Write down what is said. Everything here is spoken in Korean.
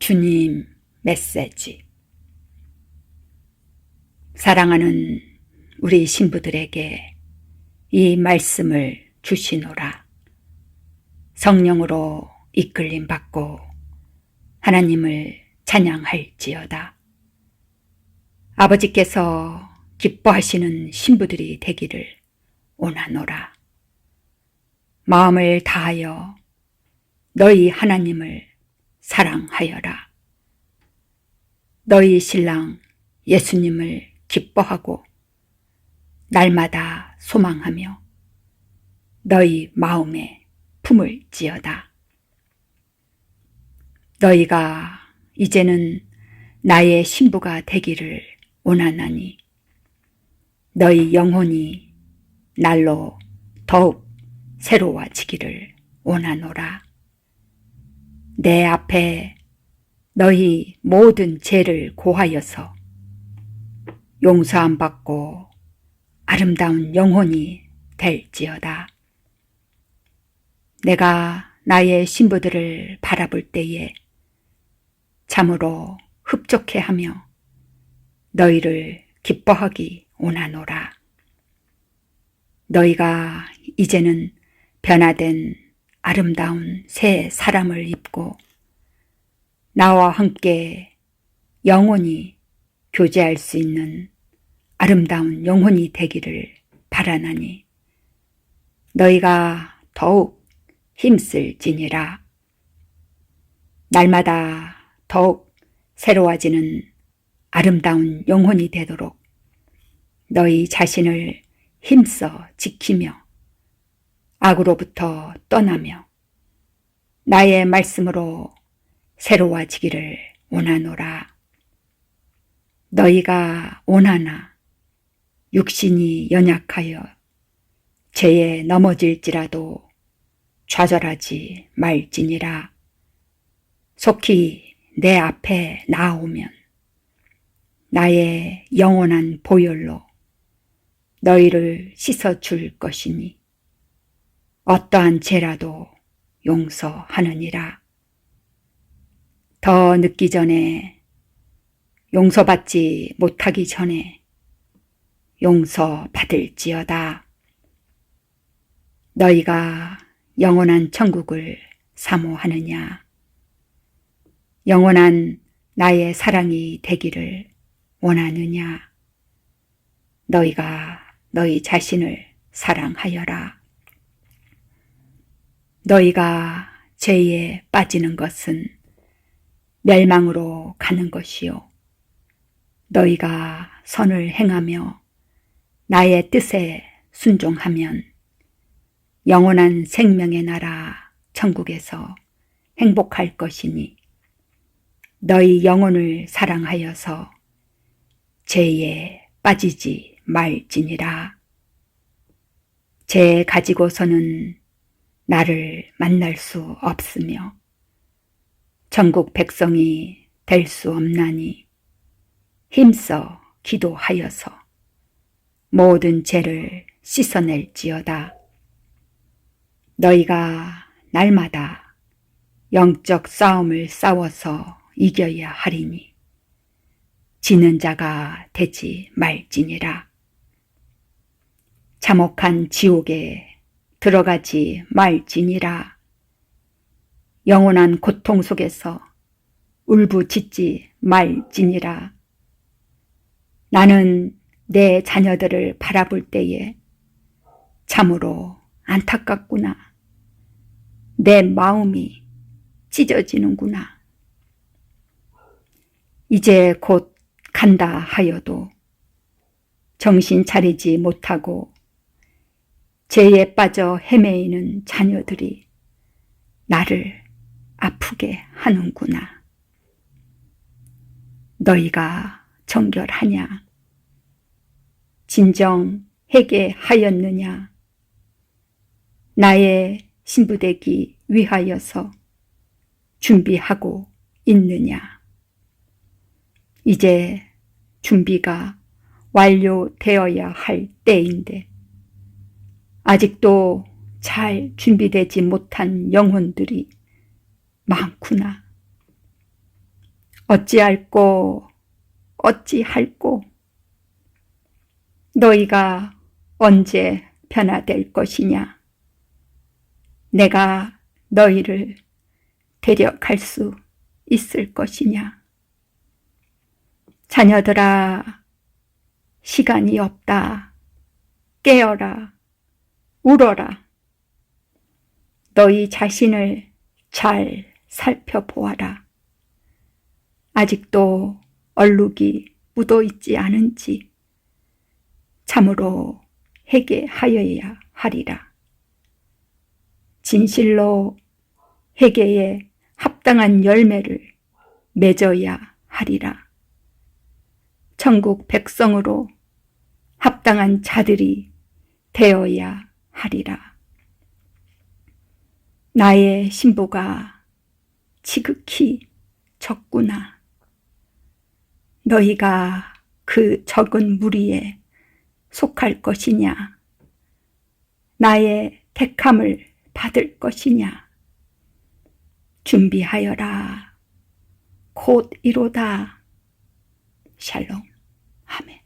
주님 메시지 사랑하는 우리 신부들에게 이 말씀을 주시노라. 성령으로 이끌림 받고 하나님을 찬양할지어다. 아버지께서 기뻐하시는 신부들이 되기를 원하노라. 마음을 다하여 너희 하나님을 사랑하여라. 너희 신랑 예수님을 기뻐하고 날마다 소망하며 너희 마음에 품을 지어다. 너희가 이제는 나의 신부가 되기를 원하나니 너희 영혼이 날로 더욱 새로워지기를 원하노라. 내 앞에 너희 모든 죄를 고하여서 용서함 받고 아름다운 영혼이 될지어다. 내가 나의 신부들을 바라볼 때에 참으로 흡족해 하며 너희를 기뻐하기 원하노라. 너희가 이제는 변화된 아름다운 새 사람을 입고 나와 함께 영원히 교제할 수 있는 아름다운 영혼이 되기를 바라나니 너희가 더욱 힘쓸지니라. 날마다 더욱 새로워지는 아름다운 영혼이 되도록 너희 자신을 힘써 지키며 악으로부터 떠나며 나의 말씀으로 새로워지기를 원하노라. 너희가 원하나 육신이 연약하여 죄에 넘어질지라도 좌절하지 말지니라. 속히 내 앞에 나오면 나의 영원한 보혈로 너희를 씻어줄 것이니 어떠한 죄라도 용서하느니라. 더 늦기 전에 용서받지 못하기 전에 용서받을지어다. 너희가 영원한 천국을 사모하느냐? 영원한 나의 사랑이 되기를 원하느냐? 너희가 너희 자신을 사랑하여라. 너희가 죄에 빠지는 것은 멸망으로 가는 것이요. 너희가 선을 행하며 나의 뜻에 순종하면 영원한 생명의 나라 천국에서 행복할 것이니 너희 영혼을 사랑하여서 죄에 빠지지 말지니라. 죄 가지고서는 나를 만날 수 없으며 전국 백성이 될 수 없나니 힘써 기도하여서 모든 죄를 씻어낼지어다. 너희가 날마다 영적 싸움을 싸워서 이겨야 하리니 지는 자가 되지 말지니라. 참혹한 지옥에 들어가지 말지니라. 영원한 고통 속에서 울부짖지 말지니라. 나는 내 자녀들을 바라볼 때에 참으로 안타깝구나. 내 마음이 찢어지는구나. 이제 곧 간다 하여도 정신 차리지 못하고 죄에 빠져 헤매이는 자녀들이 나를 아프게 하는구나. 너희가 정결하냐? 진정 회개하였느냐? 나의 신부되기 위하여서 준비하고 있느냐? 이제 준비가 완료되어야 할 때인데 아직도 잘 준비되지 못한 영혼들이 많구나. 어찌할꼬, 어찌할꼬. 너희가 언제 변화될 것이냐? 내가 너희를 데려갈 수 있을 것이냐? 자녀들아, 시간이 없다. 깨어라, 울어라. 너희 자신을 잘 살펴보아라. 아직도 얼룩이 묻어 있지 않은지 참으로 회개하여야 하리라. 진실로 회개에 합당한 열매를 맺어야 하리라. 천국 백성으로 합당한 자들이 되어야 하리라. 나의 신부가 지극히 적구나. 너희가 그 적은 무리에 속할 것이냐? 나의 택함을 받을 것이냐? 준비하여라. 곧 이로다. 샬롬. 아멘.